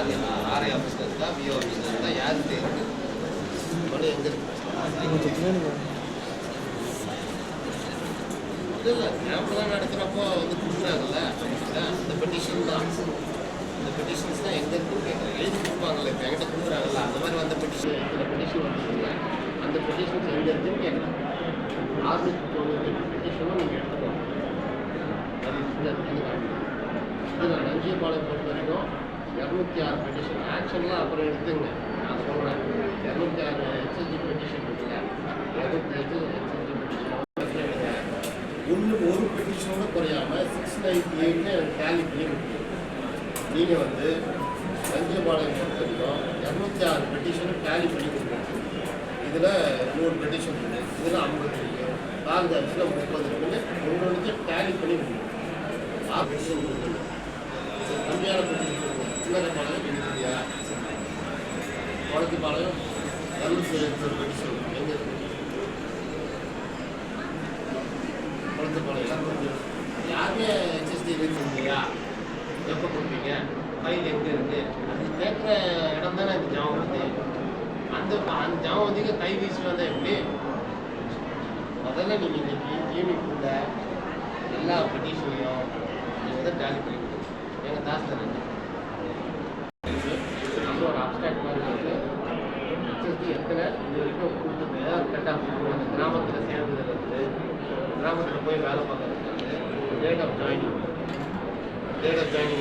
யார்? என்ன ஆர்ஐ ஆஃபீஸில் இருந்தா பிஓ ஆஃபீஸில் இருந்தா யார் தேர்வு ஒன்று எங்கே கேம்ப்லாம் நடக்கிறப்போ வந்து கொடுக்குறாங்கல்ல அந்த பெட்டிஷன் தான். இந்த பெட்டிஷன்ஸ் தான் எங்கே இருக்குன்னு கேட்குறேன் எழுதி கொடுப்பாங்கல்ல இப்போ என்கிட்ட கொடுக்குறாங்கல்ல அந்த மாதிரி வந்த பெட்டிஷன் சில பெட்டிஷன் வந்துருக்குல்ல அந்த பெட்டிஷன்ஸ் எங்கே இருக்குன்னு கேட்குறேன் ஆறுநூற்றி தொண்ணூற்றி பெட்டிஷனும் நீங்கள் எடுத்துக்கோங்க. அது இந்த இதுதான் நஞ்சியபாளையம் பொறுத்த வரைக்கும் இரநூத்தி ஆறு பெட்டிஷன் ஆக்ஷன்லாம் அப்புறம் எடுத்துங்க. நான் சொல்கிறேன் இரநூத்தி ஆறு ஹெச்எஸ்ஜி பெட்டிஷன் இருக்குல்ல இரநூத்தி எட்டு ஹெச்எஸ்ஜி பெட்டிஷன் ஒன்று ஒரு பெட்டிஷனோட குறையாம சிக்ஸ் நைன்டி எயிட்னு டேலி பண்ணி கொடுக்கணும் நீங்கள் வந்து நஞ்சியபாளையம் பொறுத்த வரைக்கும் இரநூத்தி ஆறு பெட்டிஷனும் டேலி பண்ணி கொடுக்கணும் இதில் நூறு பெட்டிஷன் இருக்குது இதில் ஐம்பது இருக்குது தாலுகா முப்பது இருக்குன்னு ஒன்று ஒன்றுக்கு டேலி பண்ணி குளத்துப்பாளையம் இரநூத்தி எழுபது பெட்டிஷன் எங்கே இருக்குது குளத்துப்பாளையம் யாருமே ஹெச்எஸ்டி இல்லையா எப்போ கொடுப்பீங்க? ஃபைல் எங்கே இருக்கு? அது கேட்குற இடம் தானே இந்த வந்து அந்த அந்த ஜாமவந்திக்கு கை வீசி வந்தால் எப்படி? முதல்ல நீங்கள் இன்னைக்கு யூனிக்குள்ள எல்லா பெட்டிஷனையும் நீங்கள் தான் டேலி பண்ணி எங்கள் தாஸ் தானே அப்புறம் ஒரு அப்டாக்ட் மாதிரி எத்தனை இது வரைக்கும் கொடுத்துருக்கு கரெக்டாக அந்த கிராமத்தில் சேர்ந்ததுல இருந்து கிராமத்தில் போய் வேலை பார்க்கறதுக்கு date of joining date of joining